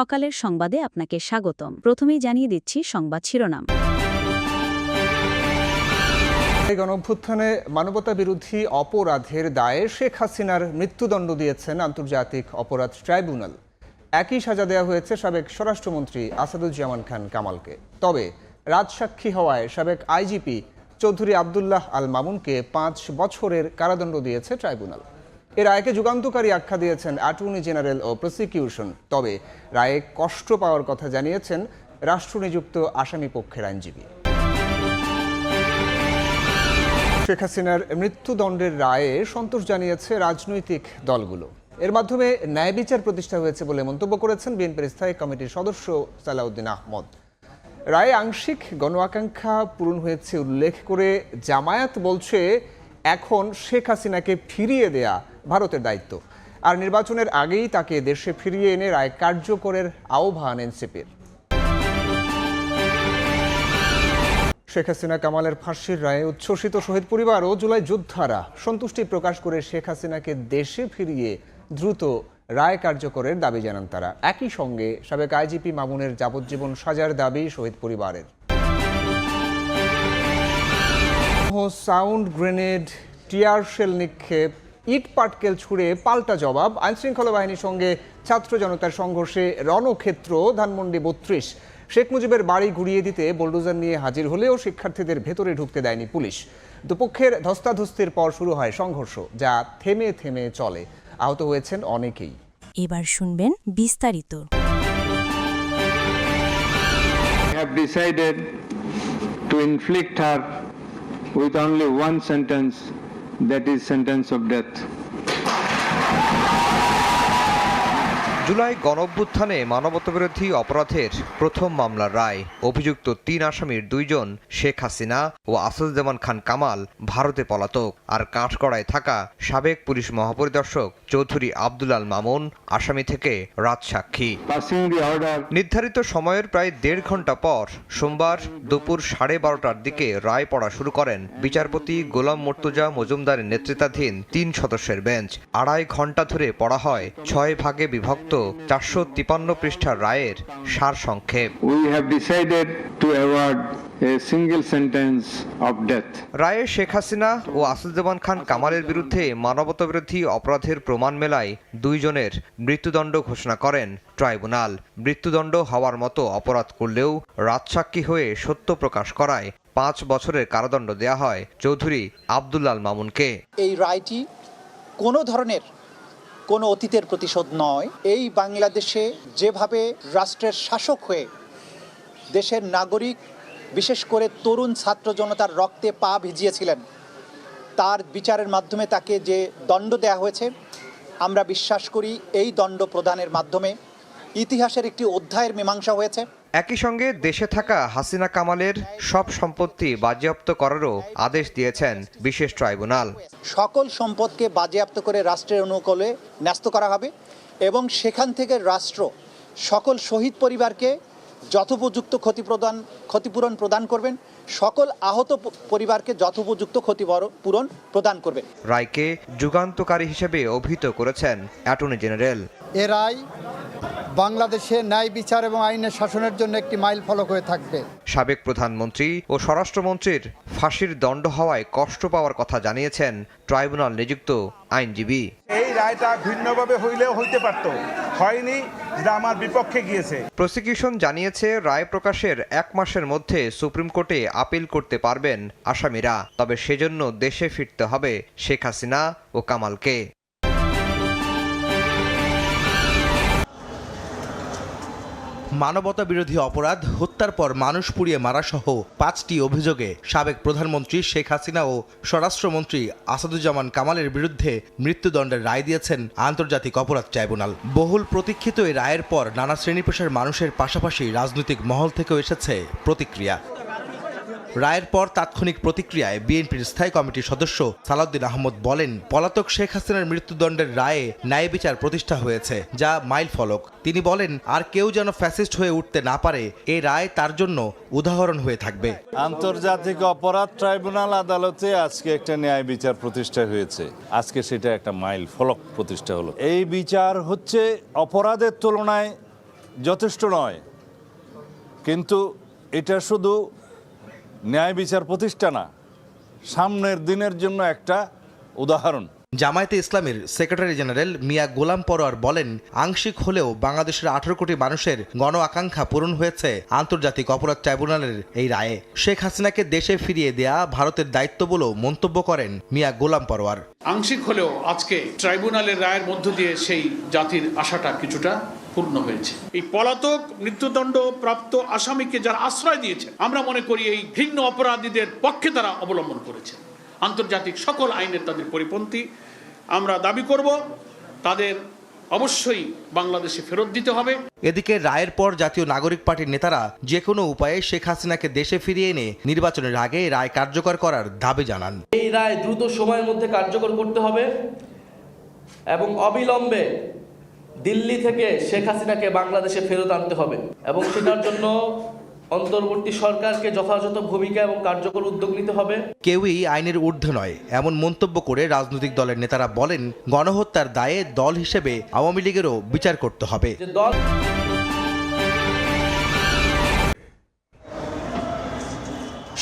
সকালের সংবাদে আপনাকে স্বাগতম। প্রথমেই জানিয়ে দিচ্ছি সংবাদ শিরোনাম। এই গণঅভ্যুত্থানে মানবতা বিরোধী অপরাধের দায়ে শেখ হাসিনার মৃত্যুদণ্ড দিয়েছেন আন্তর্জাতিক অপরাধ ট্রাইব্যুনাল। একই সাজা দেওয়া হয়েছে সাবেক স্বরাষ্ট্রমন্ত্রী আসাদুজ্জামান খান কামালকে। তবে রাজসাক্ষী হওয়ায় সাবেক আইজিপি চৌধুরী আবদুল্লাহ আল মামুনকে পাঁচ বছরের কারাদণ্ড দিয়েছে ট্রাইব্যুনাল। এ রায়কে যুগান্তকারী আখ্যা দিয়েছেন অ্যাটর্নি জেনারেল ও প্রসিকিউশন। তবে রায়ে কষ্ট পাওয়ার কথা জানিয়েছেন রাষ্ট্রনিযুক্ত আসামি পক্ষের আইনজীবী। শেখ হাসিনার মৃত্যুদণ্ডের রায়ে সন্তোষ জানিয়েছে রাজনৈতিক দলগুলো। এর মাধ্যমে ন্যায় বিচার প্রতিষ্ঠা হয়েছে বলে মন্তব্য করেছেন বিএনপির স্থায়ী কমিটির সদস্য সালাউদ্দিন আহমদ। রায়ে আংশিক গণ আকাঙ্ক্ষা পূরণ হয়েছে উল্লেখ করে জামায়াত বলছে, এখন শেখ হাসিনাকে ফিরিয়ে দেয়া ভারতের দায়িত্ব। আর নির্বাচনের আগেই তাকে দেশে ফিরিয়ে এনে রায় কার্যকরের আহ্বান এনসিপির। শেখ হাসিনা কামালের ফাঁসির রায়ে উচ্ছ্বসিত শহীদ পরিবার ও জুলাই যোদ্ধারা সন্তুষ্টি প্রকাশ করে শেখ হাসিনাকে দেশে ফিরিয়ে দ্রুত রায় কার্যকরের দাবি জানান তারা। একই সঙ্গে সাবেক আইজিপি মামুনের যাবজ্জীবন সাজার দাবি শহীদ পরিবারের। সাউন্ড গ্রেনেড, টিয়ার শেল নিক্ষেপ ইট পাটকেল ছুড়ে পাল্টা জবাব। আইনশৃঙ্খলা বাহিনীর সঙ্গে ছাত্র জনতার সংঘর্ষে রণক্ষেত্র ধানমন্ডি বত্রিশ। শেখ মুজিবের বাড়ি ঘুরিয়ে দিতে বোলডোজার নিয়ে হাজির হলেও শিক্ষার্থীদের ভেতরে ঢুকতে দেয়নি পুলিশ। দুপক্ষের ধস্তাধস্তির পর শুরু হয় সংঘর্ষ যা থেমে থেমে চলে। আহত হয়েছেন অনেকেই। এবার শুনবেন বিস্তারিত। Have decided to inflict her with only one sentence, that is sentence of death. July গণঅভ্যুত্থানে মানবতাবিরোধী অপরাধের প্রথম মামলার রায়। অভিযুক্ত তিন আসামির দুইজন শেখ হাসিনা ও আসাদুজ্জামান খান কামাল ভারতে পলাতক। আর কাঠগড়ায় থাকা সাবেক পুলিশ মহাপরিদর্শক চৌধুরী আব্দুল আল মামুন আসামি থেকে the order নির্ধারিত সময়ের প্রায় দেড় ঘণ্টা পর সোমবার দুপুর সাড়ে বারোটার দিকে রায় পড়া শুরু করেন বিচারপতি গোলাম মর্তুজা মজুমদারের নেতৃত্বাধীন তিন সদস্যের বেঞ্চ। আড়াই ঘণ্টা ধরে পড়া হয় ছয় ভাগে বিভক্ত চারশো তিপান্ন পৃষ্ঠার রায়ের সারসংক্ষেপ we have decided to award a single sentence of death. রায়ে শেখ হাসিনা ও আসাদুজ্জামান খান কামালের বিরুদ্ধে মানবতাবিরোধী অপরাধের প্রমাণ মেলায় দুইজনের মৃত্যুদণ্ড ঘোষণা করেন ট্রাইব্যুনাল। মৃত্যুদণ্ড হওয়ার মতো অপরাধ করলেও রাজসাক্ষী হয়ে সত্য প্রকাশ করায় পাঁচ বছরের কারাদণ্ড দেয়া হয় চৌধুরী আবদুল্লাল মামুনকে। এই রায়টি কোনো ধরনের কোনো অতীতের প্রতিশোধ নয়। এই বাংলাদেশে যেভাবে রাষ্ট্রের শাসক হয়ে দেশের নাগরিক, বিশেষ করে তরুণ ছাত্র জনতার রক্তে পা ভিজিয়েছিলেন, তার বিচারের মাধ্যমে তাকে যে দণ্ড দেয়া হয়েছে, আমরা বিশ্বাস করি এই দণ্ড প্রদানের মাধ্যমে ইতিহাসের একটি অধ্যায়ের মীমাংসা হয়েছে। একই সঙ্গে দেশে থাকা হাসিনা কামালের সব সম্পত্তি বাজেয়াপ্ত করারও আদেশ দিয়েছেন বিশেষ ট্রাইব্যুনাল। সকল সম্পদকে বাজেয়াপ্ত করে রাষ্ট্রের অনুকূলে ন্যস্ত করা হবে এবং সেখান থেকে রাষ্ট্র সকল শহীদ পরিবারকে যথোপযুক্ত ক্ষতিপ্রদান ক্ষতিপূরণ প্রদান করবেন সকল আহত পরিবারকে যথোপযুক্ত ক্ষতিপূরণ প্রদান করবেন। রায়কে যুগান্তকারী হিসেবে অভিহিত করেছেন অ্যাটর্নি জেনারেল। এ রায় বাংলাদেশে ন্যায় বিচার এবং আইনের শাসনের জন্য একটি মাইল ফলক হয়ে থাকবে। সাবেক প্রধানমন্ত্রী ও স্বরাষ্ট্রমন্ত্রীর ফাঁসির দণ্ড হওয়ায় কষ্ট পাওয়ার কথা জানিয়েছেন ট্রাইব্যুনাল নিযুক্ত আইনজীবী। এই রায়টা ভিন্নভাবে হইলেও হইতে পারত। হয়নি যেটা আমার বিপক্ষে গিয়েছে। প্রসিকিউশন জানিয়েছে রায় প্রকাশের এক মাসের মধ্যে সুপ্রিম কোর্টে আপিল করতে পারবেন আসামিরা। তবে সেজন্য দেশে ফিরতে হবে শেখ হাসিনা ও কামালকে। মানবতা বিরোধী অপরাধ, হত্যার পর মানুষ পুড়িয়ে মারাসহ পাঁচটি অভিযোগে সাবেক প্রধানমন্ত্রী শেখ হাসিনা ও স্বরাষ্ট্রমন্ত্রী আসাদুজ্জামান কামালের বিরুদ্ধে মৃত্যুদণ্ডের রায় দিয়েছেন আন্তর্জাতিক অপরাধ ট্রাইব্যুনাল। বহুল প্রতীক্ষিত এই রায়ের পর নানা শ্রেণি পেশার মানুষের পাশাপাশি রাজনৈতিক মহল থেকেও এসেছে প্রতিক্রিয়া। রায়ের পর তাৎক্ষণিক প্রতিক্রিয়ায় বিএনপির স্থায়ী কমিটির সদস্য সালাউদ্দিন আহমদ বলেন, পলাতক শেখ হাসিনার মৃত্যুদণ্ডের রায়ে ন্যায় বিচার প্রতিষ্ঠা হয়েছে, যা মাইল ফলক। তিনি বলেন, আর কেউ যেন ফ্যাসিস্ট হয়ে উঠতে না পারে এই রায় তার জন্য উদাহরণ হয়ে থাকবে। আন্তর্জাতিক অপরাধ ট্রাইব্যুনাল আদালতে আজকে একটা ন্যায় বিচার প্রতিষ্ঠা হয়েছে। আজকে সেটা একটা মাইল ফলক প্রতিষ্ঠা হলো। এই বিচার হচ্ছে অপরাধের তুলনায় যথেষ্ট নয়। কিন্তু এটা শুধু ন্যায় বিচার প্রতিষ্ঠা না সামনের দিনের জন্য একটা উদাহরণ। জামায়াতে ইসলামের সেক্রেটারি জেনারেল মিয়া গোলাম পরোয়ার বলেন আংশিক হলেও বাংলাদেশের আঠারো কোটি মানুষের গণ আকাঙ্ক্ষা পূরণ হয়েছে আন্তর্জাতিক অপরাধ ট্রাইব্যুনালের এই রায়ে। শেখ হাসিনাকে দেশে ফিরিয়ে দেয়া ভারতের দায়িত্ব বলেও মন্তব্য করেন মিয়া গোলাম পরোয়ার। আংশিক হলেও আজকে ট্রাইব্যুনালের রায়ের মধ্য দিয়ে সেই জাতির আশাটা কিছুটা পূর্ণ হয়েছে। এই পলাতক মৃত্যুদণ্ড প্রাপ্ত আসামিকে যারা আশ্রয় দিয়েছে আমরা মনে করি এই ঘৃণ্য অপরাধীদের পক্ষে তারা অবলম্বন করেছে। আন্তর্জাতিক সকল আইনের তাদের পরিপন্থী। আমরা দাবি করব তাদের অবশ্যই বাংলাদেশে ফেরত দিতে হবে। এদিকে রায়ের পর জাতীয় নাগরিক পার্টির নেতারা যে কোনো উপায়ে শেখ হাসিনাকে দেশে ফিরিয়ে এনে নির্বাচনের আগে রায় কার্যকর করার দাবি জানান। এই রায় দ্রুত সময়ের মধ্যে কার্যকর করতে হবে এবং অবিলম্বে দিল্লি থেকে শেখ হাসিনাকে বাংলাদেশে ফেরত আনতে হবে এবং সেটার জন্য অন্তর্বর্তী সরকারকে যথাযথ ভূমিকা এবং কার্যকর উদ্যোগ নিতে হবে। কেউই আইনের ঊর্ধ্বে নয় এমন মন্তব্য করে রাজনৈতিক দলের নেতারা বলেন গণহত্যার দায়ে দল হিসেবে আওয়ামী লীগেরও বিচার করতে হবে। দল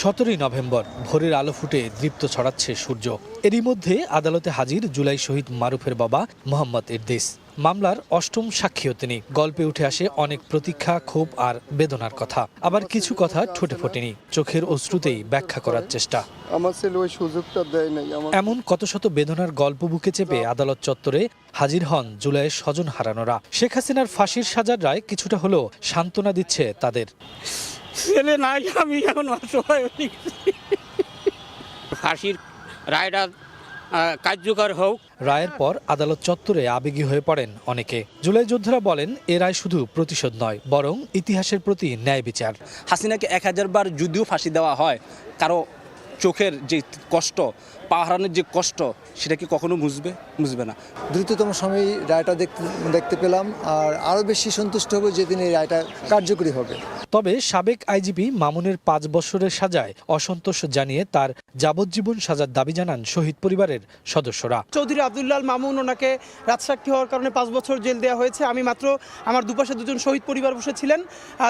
সতেরোই নভেম্বর ভোরের আলো ফুটে দৃপ্ত ছড়াচ্ছে সূর্য। এরই মধ্যে আদালতে হাজির জুলাই শহীদ মারুফের বাবা মোহাম্মদ ইরদিস মামলার অষ্টম সাক্ষীও তিনি। গল্পে উঠে আসে অনেক প্রতীক্ষা ক্ষোভ আর বেদনার কথা। আবার কিছু কথা ঠোঁটে ফোটেনি। চোখের অশ্রুতেই ব্যাখ্যা করার চেষ্টা। আমার ছেলে ওই সুযোগটা দেয় নাই এমন কত শত বেদনার গল্প বুকে চেপে আদালত চত্বরে হাজির হন জুলাইয়ের স্বজন হারানোরা। শেখ হাসিনার ফাঁসির সাজার রায় কিছুটা হলেও সান্ত্বনা দিচ্ছে তাদের। ছেলে নাই আমি এখন অসহায় হয়ে। ফাঁসির রায়টা কার্যকর হোক। রায়ের পর আদালত চত্বরে আবেগী হয়ে পড়েন অনেকে। জুলাই যোদ্ধারা বলেন এ রায় শুধু প্রতিশোধ নয় বরং ইতিহাসের প্রতি ন্যায় বিচার। হাসিনাকে এক হাজার বার যদিও ফাঁসি দেওয়া হয় কারও চোখের যে কষ্ট পা হারানোর যে কষ্ট সেটা কি কখনো বুঝবে বুঝবে না। দ্রুততম সময়ে রায়টা দেখতে দেখতে পেলাম আর আরও বেশি সন্তুষ্ট হব যেদিন এই রায়টা কার্যকরী হবে। তবে সাবেক আইজিপি মামুনের পাঁচ বছরের সাজায় অসন্তোষ জানিয়ে তার যাবজ্জীবন সাজার দাবি জানান শহীদ পরিবারের সদস্যরা। চৌধুরী আবদুল্লাল মামুন ওনাকে রাজসাক্ষী হওয়ার কারণে পাঁচ বছর জেল দেওয়া হয়েছে। আমি মাত্র আমার দুপাশে দুজন শহীদ পরিবার বসেছিলেন।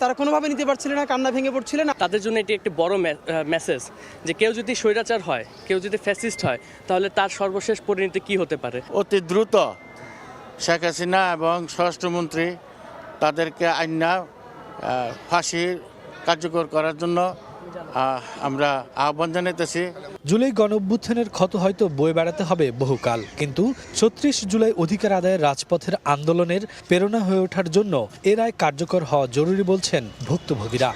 তারা কোনোভাবে নিতে পারছিলেন না কান্না ভেঙে পড়ছিলেন। তাদের জন্য এটি একটি বড় মেসেজ যে কেউ যদি স্বৈরাচার হয় কেউ যদি ফ্যাসিস্ট হয় তাহলে তার সর্বশেষ পরিণতি কি হতে পারে? অতি দ্রুত শেখ হাসিনা এবং স্বরাষ্ট্রমন্ত্রী তাদেরকে আইনা ফাঁসির কার্যকর করার জন্য আমরা আহ্বান জানাইতেছি। জুলাই গণঅভ্যুত্থানের ক্ষত হয়তো বয়ে বেড়াতে হবে বহুকাল কিন্তু ছত্রিশ জুলাই অধিকার আদায়ের রাজপথের আন্দোলনের প্রেরণা হয়ে ওঠার জন্য এ রায় কার্যকর হওয়া জরুরি বলছেন ভুক্তভোগীরা।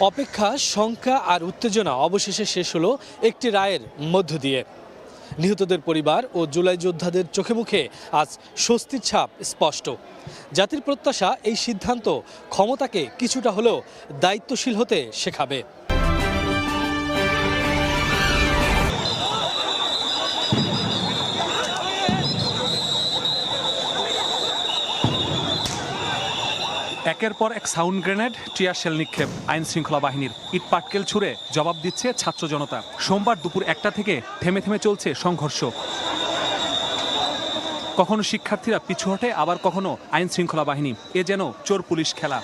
অপেক্ষা, শঙ্কা আর উত্তেজনা অবশেষে শেষ হলো একটি রায়ের মধ্য দিয়ে। নিহতদের পরিবার ও জুলাই যোদ্ধাদের চোখে মুখে আজ স্বস্তির ছাপ স্পষ্ট। জাতির প্রত্যাশা, এই সিদ্ধান্ত ক্ষমতাকে কিছুটা হলেও দায়িত্বশীল হতে শেখাবে। একের পর এক সাউন্ড গ্রেনেড, টিয়ার শেল নিক্ষেপ। আইন শৃঙ্খলা বাহিনীর ইট পাটকেল ছুড়ে জবাব দিচ্ছে ছাত্র জনতা। সোমবার দুপুর একটা থেকে থেমে থেমে চলছে সংঘর্ষ। কখনো শিক্ষার্থীরা পিছু হটে, আবার কখনো আইন শৃঙ্খলা বাহিনী। এ যেন চোর পুলিশ খেলা।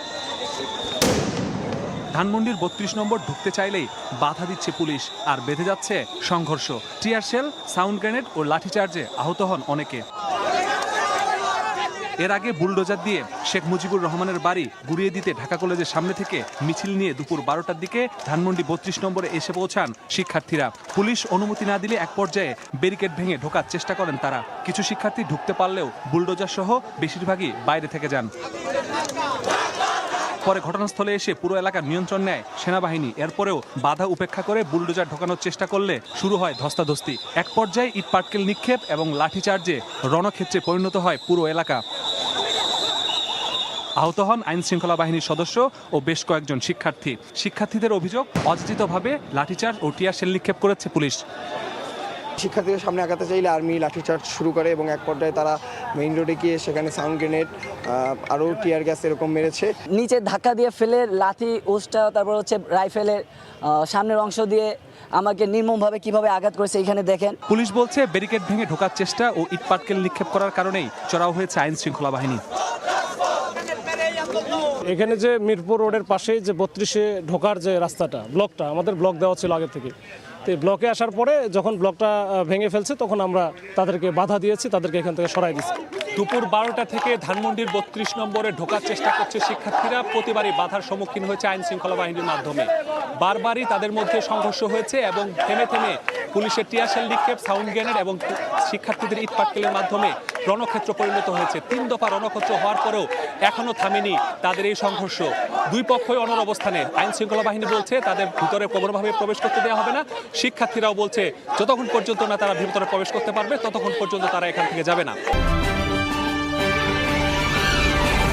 ধানমন্ডির বত্রিশ নম্বর ঢুকতে চাইলেই বাধা দিচ্ছে পুলিশ, আর বেঁধে যাচ্ছে সংঘর্ষ। টিয়ার শেল, সাউন্ড গ্রেনেড ও লাঠিচার্জে আহত হন অনেকে। এর আগে বুলডোজার দিয়ে শেখ মুজিবুর রহমানের বাড়ি গুড়িয়ে দিতে ঢাকা কলেজের সামনে থেকে মিছিল নিয়ে দুপুর বারোটার দিকে ধানমন্ডি বত্রিশ নম্বরে এসে পৌঁছান শিক্ষার্থীরা। পুলিশ অনুমতি না দিলে এক পর্যায়ে ব্যারিকেড ভেঙে ঢোকার চেষ্টা করেন তারা। কিছু শিক্ষার্থী ঢুকতে পারলেও বুলডোজার সহ বেশিরভাগই বাইরে থেকে যান। পরে ঘটনাস্থলে এসে পুরো এলাকার নিয়ন্ত্রণ নেয় সেনাবাহিনী। এরপরেও বাধা উপেক্ষা করে বুলডোজার ঢোকানোর চেষ্টা করলে শুরু হয় ধস্তাধস্তি। এক পর্যায়ে ইট পাটকেল নিক্ষেপ এবং লাঠিচার্জে রণক্ষেত্রে পরিণত হয় পুরো এলাকা। আহত হন আইন শৃঙ্খলা বাহিনীর সদস্য ও বেশ কয়েকজন শিক্ষার্থী। শিক্ষার্থীদের অভিযোগ অযাচিতভাবে লাঠিচার্জ ও টিয়ার শেল নিক্ষেপ করেছে পুলিশ। শিক্ষার্থীদের সামনে আগাতে চাইলে আর্মি লাঠিচার্জ শুরু করে এবং এক পর্যায়ে তারা মেইন রোডে গিয়ে সেখানে সাউন্ড গ্রেনেড আরও টিয়ার গ্যাস এরকম মেরেছে। নিচে ধাক্কা দিয়ে ফেলে লাঠি ওসটা তারপর হচ্ছে রাইফেলের সামনের অংশ দিয়ে আমাকে নির্মমভাবে কীভাবে আঘাত করেছে এখানে দেখেন। পুলিশ বলছে ব্যারিকেড ভেঙে ঢোকার চেষ্টা ও ইট পাটকেল নিক্ষেপ করার কারণেই চড়াও হয়েছে আইন শৃঙ্খলা বাহিনী। এখানে যে মিরপুর রোডের পাশে যে বত্রিশে ঢোকার যে রাস্তাটা, ব্লকটা, আমাদের ব্লক দেওয়া ছিল আগে থেকে তো ব্লকে আসার পরে যখন ব্লকটা ভেঙে ফেলছে, তখন আমরা তাদেরকে বাধা দিয়েছি, তাদেরকে এখান থেকে সরাই দিচ্ছি দুপুর বারোটা থেকে ধানমন্ডির বত্রিশ নম্বরে ঢোকার চেষ্টা করছে শিক্ষার্থীরা। প্রতিবারই বাধার সম্মুখীন হয়েছে আইন শৃঙ্খলা বাহিনীর মাধ্যমে। বারবারই তাদের মধ্যে সংঘর্ষ হয়েছে এবং থেমে থেমে পুলিশের টিয়াশেল নিক্ষেপ, সাউন্ড গ্রেনেড এবং শিক্ষার্থীদের ইট পাটকেলের মাধ্যমে রণক্ষেত্র পরিণত হয়েছে। তিন দফা রণক্ষেত্র হওয়ার পরেও এখনও থামেনি তাদের এই সংঘর্ষ। দুই পক্ষই অনর অবস্থানে। আইন শৃঙ্খলা বাহিনী বলছে, তাদের ভিতরে কোনোভাবে প্রবেশ করতে দেওয়া হবে না। শিক্ষার্থীরাও বলছে, যতক্ষণ পর্যন্ত না তারা ভিতরে প্রবেশ করতে পারবে, ততক্ষণ পর্যন্ত তারা এখান থেকে যাবে না।